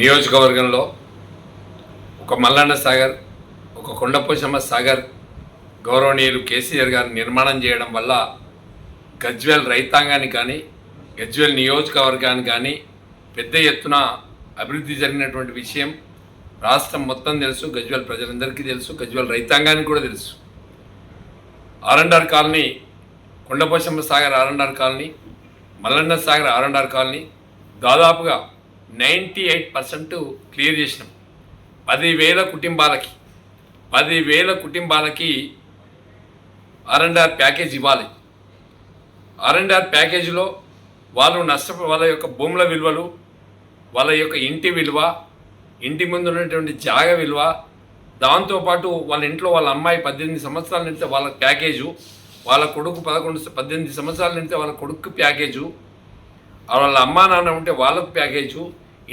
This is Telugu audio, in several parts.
నియోజకవర్గంలో ఒక మల్లన్న సాగర్ ఒక కొండపోషమ్మ సాగర్ గౌరవనీయులు కేసీఆర్ గారు నిర్మాణం చేయడం వల్ల గజ్వేల్ రైతాంగానికి కానీ గజ్వేల్ నియోజకవర్గానికి కానీ పెద్ద ఎత్తున అభివృద్ధి జరిగినటువంటి విషయం రాష్ట్రం మొత్తం తెలుసు గజ్వేల్ ప్రజలందరికీ తెలుసు గజ్వేల్ రైతాంగానికి కూడా తెలుసు. R and R colony Kondapochamma Sagar R and R colony Mallanna Sagar R and R colony దాదాపుగా నైంటీ ఎయిట్ పర్సెంట్ క్లియర్ చేసినాం. పదివేల కుటుంబాలకి పదివేల కుటుంబాలకి ఆర్ఎండ్ఆర్ ప్యాకేజ్ ఇవ్వాలి. ఆర్ఎండ్ఆర్ ప్యాకేజీలో వాళ్ళు నష్ట వాళ్ళ యొక్క భూముల విలువలు వాళ్ళ యొక్క ఇంటి విలువ ఇంటి ముందు ఉన్నటువంటి జాగ విలువ దాంతోపాటు వాళ్ళ ఇంట్లో వాళ్ళ అమ్మాయి పద్దెనిమిది సంవత్సరాలు నిండితే వాళ్ళ ప్యాకేజు వాళ్ళ కొడుకు పదకొండు పద్దెనిమిది సంవత్సరాలు నిండితే వాళ్ళ కొడుకు ప్యాకేజు వాళ్ళ అమ్మా నాన్న ఉంటే వాళ్ళకు ప్యాకేజు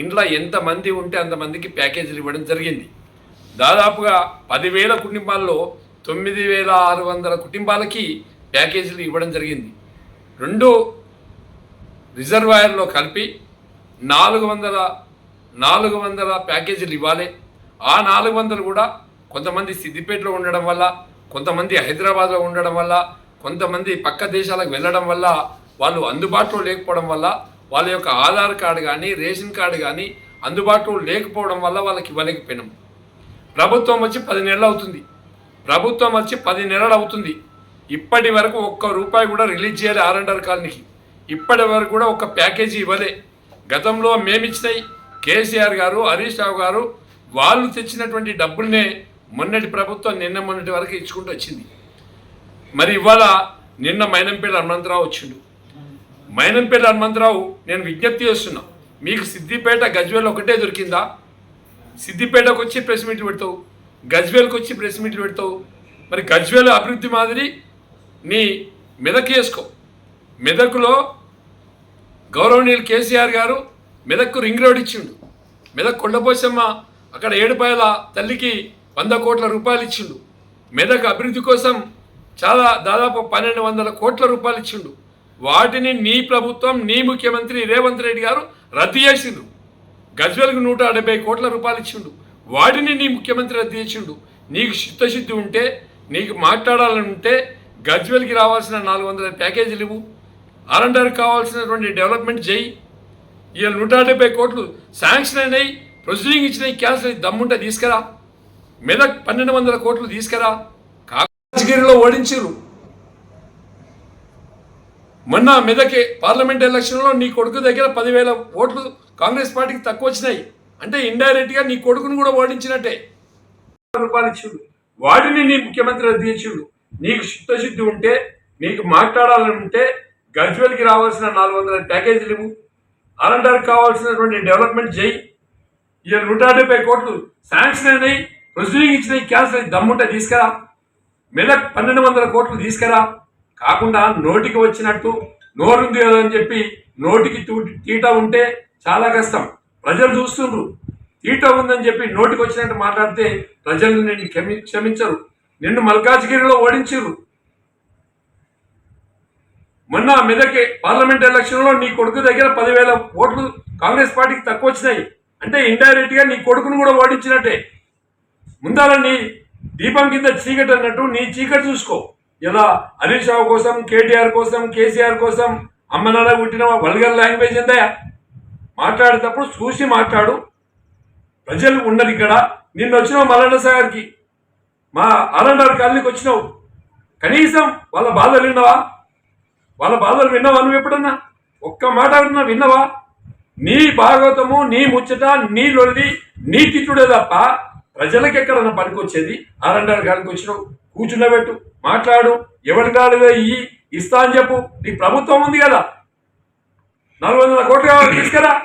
ఇంట్లో ఎంతమంది ఉంటే అంతమందికి ప్యాకేజీలు ఇవ్వడం జరిగింది. దాదాపుగా పదివేల కుటుంబాల్లో తొమ్మిది వేల ఆరు వందల కుటుంబాలకి ప్యాకేజీలు ఇవ్వడం జరిగింది. రెండు రిజర్వాయర్లో కలిపి నాలుగు వందల నాలుగు వందల ప్యాకేజీలు ఇవ్వాలి. ఆ నాలుగు వందలు కూడా కొంతమంది సిద్దిపేటలో ఉండడం వల్ల కొంతమంది హైదరాబాద్లో ఉండడం వల్ల కొంతమంది పక్క దేశాలకు వెళ్ళడం వల్ల వాళ్ళు అందుబాటులో లేకపోవడం వల్ల వాళ్ళ యొక్క ఆధార్ కార్డు కానీ రేషన్ కార్డు కానీ అందుబాటులో లేకపోవడం వల్ల వాళ్ళకి ఇవ్వలేకపోయినాం ప్రభుత్వం వచ్చి పది నెలలు అవుతుంది. ప్రభుత్వం వచ్చి పది నెలలు అవుతుంది. ఇప్పటి వరకు ఒక్క రూపాయి కూడా రిలీజ్ చేయాలి ఆర్ఎండర్ కాలనీకి. ఇప్పటి వరకు కూడా ఒక ప్యాకేజీ ఇవ్వలే. గతంలో మేమిచ్చినాయి కేసీఆర్ గారు హరీష్ రావు గారు వాళ్ళు తెచ్చినటువంటి డబ్బుల్నే మొన్నటి ప్రభుత్వం నిన్న మొన్నటి వరకు ఇచ్చుకుంటూ వచ్చింది. మరి ఇవాళ నిన్న మైనంపేట హనుమంతరావు వచ్చిండు. మైనంపేట హనుమంతరావు నేను విజ్ఞప్తి చేస్తున్నా. మీకు సిద్దిపేట గజ్వేల్ ఒకటే దొరికిందా? సిద్దిపేటకు వచ్చి ప్రెస్ మీట్లు పెడతావు. గజ్వేల్కి వచ్చి ప్రెస్ మీట్లు పెడతావు. మరి గజ్వేల్ అభివృద్ధి మాదిరి నీ మెదక్ వేసుకో మెదకులో గౌరవనీయులు కేసీఆర్ గారు మెదక్కు రింగ్ రోడ్ ఇచ్చిండు. మెదక్ కొండపోసమ్మ అక్కడ ఏడుపాయల తల్లికి వంద కోట్ల రూపాయలు ఇచ్చిండు. మెదక్ అభివృద్ధి కోసం చాలా దాదాపు పన్నెండు వందల కోట్ల రూపాయలు ఇచ్చిండు. వాటిని నీ ప్రభుత్వం నీ ముఖ్యమంత్రి రేవంత్ రెడ్డి గారు రద్దు చేసిండు. గజ్వెల్కి నూట డెబ్బై కోట్ల రూపాయలు ఇచ్చిండు. వాటిని నీ ముఖ్యమంత్రి రద్దు చేసిండు. నీకు చిత్తశుద్ధి ఉంటే నీకు మాట్లాడాలని ఉంటే గజ్వెల్కి రావాల్సిన నాలుగు వందల ప్యాకేజీలు ఇవ్వు. అరండర్ కావాల్సినటువంటి డెవలప్మెంట్ చేయి. ఇవాళ నూట డెబ్బై కోట్లు శాంక్షన్ అయినాయి ప్రొసీడింగ్ ఇచ్చినాయి క్యాన్సిల్ దమ్ముంటే తీసుకురా. మెదక్ పన్నెండు వందల కోట్లు తీసుకురా. కాగిరిలో ఓడించారు మొన్న మెదక్ పార్లమెంట్ ఎలక్షన్లో నీ కొడుకు దగ్గర పదివేల ఓట్లు కాంగ్రెస్ పార్టీకి తక్కువ వచ్చినాయి. అంటే ఇండైరెక్ట్గా నీ కొడుకును కూడా ఓడించినట్టే. రూపాయలు ఇచ్చిండు. వాడిని నీ ముఖ్యమంత్రి రద్దు నీకు చిత్తశుద్ధి ఉంటే నీకు మాట్లాడాలని ఉంటే గజ్వెల్కి రావాల్సిన నాలుగు వందల ప్యాకేజీలు ఇవ్వు. ఆర్ఎండ్ఆర్ కావాల్సినటువంటి డెవలప్మెంట్ చేయి. ఇక నూట డెబ్బై కోట్లు శాంక్షన్ అయినాయి. ప్రొసీడింగ్ ఇచ్చినాయి. క్యాన్సిల్ దమ్ముంటే తీసుకురా. మెదక్ పన్నెండు వందల కోట్లు తీసుకురా. కాకుండా నోటికి వచ్చినట్టు నోరుంది కదా అని చెప్పి నోటికి తీట ఉంటే చాలా కష్టం. ప్రజలు చూస్తుండ్రు. తీట ఉందని చెప్పి నోటికి వచ్చినట్టు మాట్లాడితే ప్రజలు నిన్ను క్షమి క్షమించరు. నిన్ను మల్కాజ్గిరిలో ఓడించరు మొన్న మెదక్ పార్లమెంట్ ఎలక్షన్లో నీ కొడుకు దగ్గర పదివేల ఓట్లు కాంగ్రెస్ పార్టీకి తక్కువ వచ్చినాయి. అంటే ఇండైరెక్ట్గా నీ కొడుకును కూడా ఓడించినట్టే. ముందాల నీ దీపం కింద చీకటి అన్నట్టు నీ చీకటి చూసుకో. ఇలా హరీష్ రావు కోసం కేటీఆర్ కోసం కేసీఆర్ కోసం అమ్మ నాన్న పుట్టిన వల్గర్ లాంగ్వేజ్ ఉందా మాట్లాడేటప్పుడు చూసి మాట్లాడు. ప్రజలు ఉండరు ఇక్కడ. నిన్న వచ్చినావు మల్లన్న సాగర్కి. మా ఆలండార్ కాలనీకి వచ్చినావు. కనీసం వాళ్ళ బాధలు విన్నావా? వాళ్ళ బాధలు విన్నావా నువ్వు ఎప్పుడన్నా? ఒక్క మాట అడుగుతున్నా విన్నావా? నీ భాగవతము నీ ముచ్చట నీ లొల్లి నీ తిట్టుడే తప్ప ప్రజలకు ఎక్కడన్నా పనికొచ్చేది? ఆరండారు గారికి వచ్చినావు. కూర్చుండబెట్టు. మాట్లాడు. ఎవరి కాలుగా ఇయ్యి ఇస్తా అని చెప్పు. నీ ప్రభుత్వం ఉంది కదా. నాలుగు వందల కోట్లు కావాలి తీసుకురా.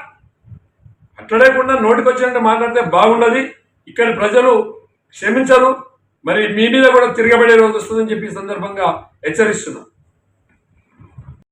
అట్లలేకుండా నోటికి వచ్చినట్టు మాట్లాడితే బాగుండదు. ఇక్కడ ప్రజలు క్షమించరు. మరి మీ మీద కూడా తిరగబడే రోజు వస్తుందని చెప్పి సందర్భంగా హెచ్చరిస్తున్నాం.